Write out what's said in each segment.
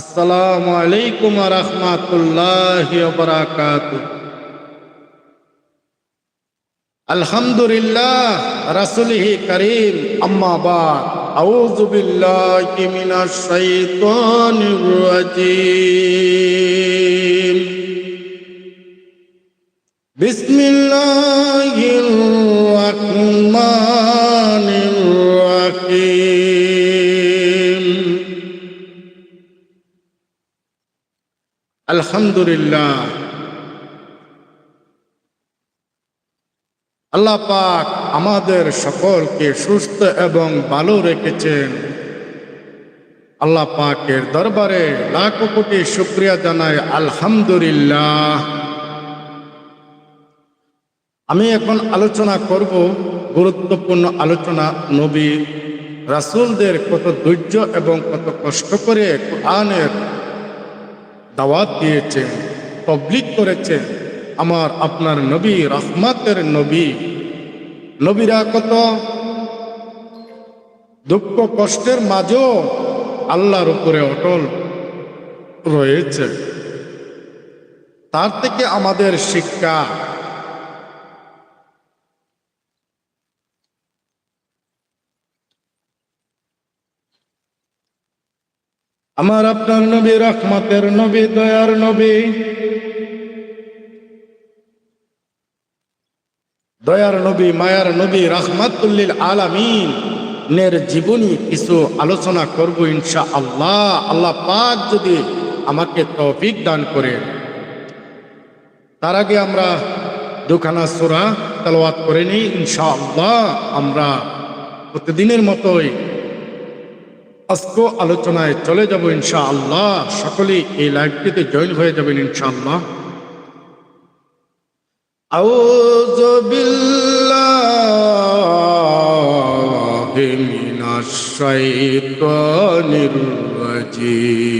আসসালামু আলাইকুম রহমাতুল্লাহ বরাকাত আলহামদুলিল্লাহ, রাসুলিহি করিম, আম্মা বাদ। আউযু বিল্লাহি মিনাশ শাইতানির রাজিম। বিসমিল্লাহির রহমানির আলহামদুলিল্লাহ। আল্লাহ পাক আমাদের সকলকে সুস্থ এবং ভালো রেখেছেন। আল্লাহ পাকের দরবারে লাখো কোটি শুক্রিয়া জানাই, আলহামদুলিল্লাহ। আমি এখন আলোচনা করব গুরুত্বপূর্ণ আলোচনা, নবী রাসূলদের কত ধৈর্য এবং কত কষ্ট করে কোরআনের দাওয়াত দিয়েছেন তবলিক করেছেন। আমার আপনার নবী, রহমাতের নবী। নবীরা কত দুঃখ কষ্টের মাঝেও আল্লাহর উপরে অটল রয়েছে। তার থেকে আমাদের শিক্ষা আমার আপনার নবী রহমতের নবী, দয়ার নবী। দয়ার নবী, মায়ার নবী, রহমাতুল্লিল আলামিন। নের জীবনী কিছু আলোচনা করব ইনশা আল্লাহ আল্লাহ পাক যদি আমাকে তৌফিক দান করে তার আগে আমরা দুখানা সুরা তালওয়াত করে নিই ইনশা আল্লাহ আমরা প্রতিদিনের মতোই আজকে আলোচনায় চলে যাব ইনশা আল্লাহ সকলেই এই লাইভটিতে জয়েন হয়ে যাবেন ইনশা আল্লাহ أعوذ بالله من الشيطان الرجيم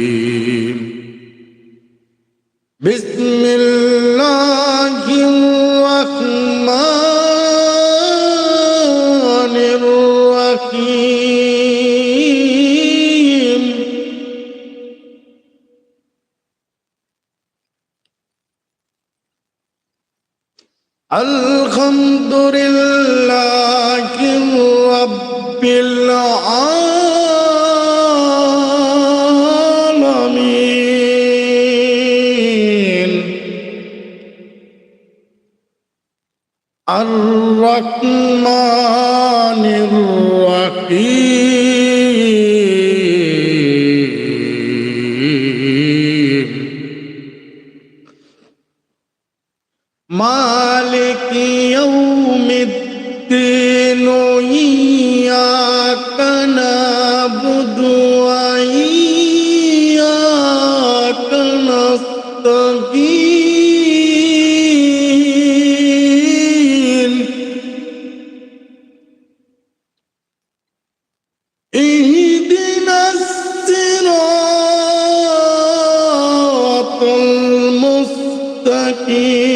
بسم الله الحمد মুস্তাকিম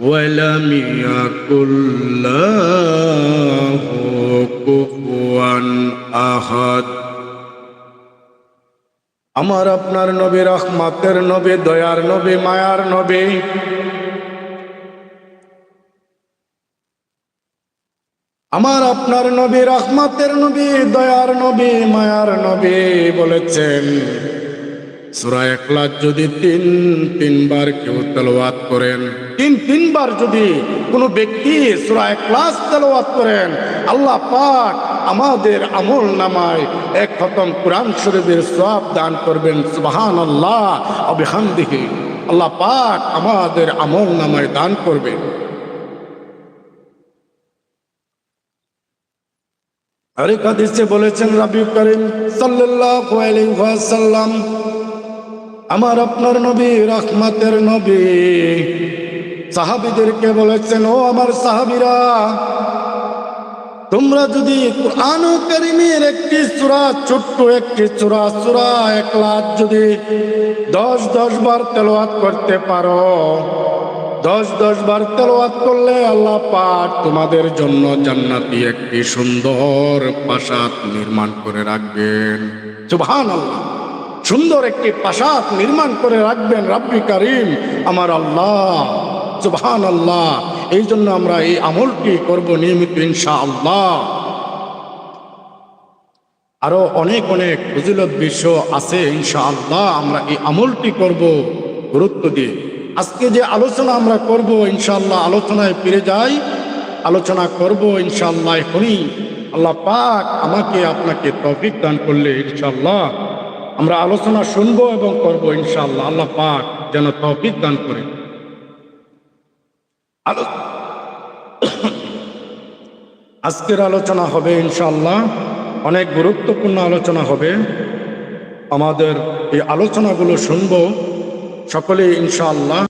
ولم يكن له كفوا أحد আমার আপনার নবী রহমাতের নবী দয়ার নবী মায়ার নবী আমার আপনার নবী রহমাতের নবী দয়ার নবী মায়ার নবী বলেছেন সুরা একলাস যদি তিন, তিনবার কেউ তেলাওয়াত করেন। তিন, তিনবার যদি কোনো ব্যক্তি সুরা একলাস তেলাওয়াত করেন, আল্লাহ পাক আমাদের আমল নামায় এক খতম কোরআন শরীফের সব দান করবেন সুবাহান আল্লাহ অবিহামদিহি আল্লাহ পাক আমাদের আমল নামায় দান করবেন। আরেক হাদিসে বলেছেন রাবি করিম সাল্লাল্লাহু আলাইহি আমার আপনার নবী, রহমতের নবী। সাহাবিদেরকে বলেছেন, ও আমার সাহাবিরা, তোমরা যদি কোরআন একটি সূরা, ছোট্ট একটি সূরা চূড়া এক লাখ যদি দশ দশ বার তেলাওয়াত করতে পারো, দশ দশ বার তেলাওয়াত করলে আল্লাহ পাক তোমাদের জন্য জান্নাতি একটি সুন্দর প্রাসাদ নির্মাণ করে রাখবেন। সুবহানাল্লাহ। সুন্দর একটি প্রাসাদ নির্মাণ করে রাখবেন, রাব্বি কারিম। আমার আল্লাহ সুবহান আল্লাহ এই জন্য আমরা এই আমলটি করব নিয়মিত ইনশা আল্লাহ আরও অনেক অনেক ফজিলত বিষয় আছে ইনশা আল্লাহ আমরা এই আমলটি করব, গুরুত্ব দিয়ে। আজকে যে আলোচনা আমরা করব, ইনশাআল্লাহ, আলোচনায় ফিরে যাই। আলোচনা করব, ইনশাআল্লাহ, এখনই। আল্লাহ পাক আমাকে আপনাকে তৌফিক দান করলে, ইনশাআল্লাহ। আমরা আলোচনা শুনব এবং করব ইনশাআল্লাহ। আল্লাহ পাক যেন তৌফিক দান করে। আজকের আলোচনা হবে ইনশাআল্লাহ, অনেক গুরুত্বপূর্ণ আলোচনা হবে। আমাদের এই আলোচনাগুলো শুনব সকলে ইনশাআল্লাহ।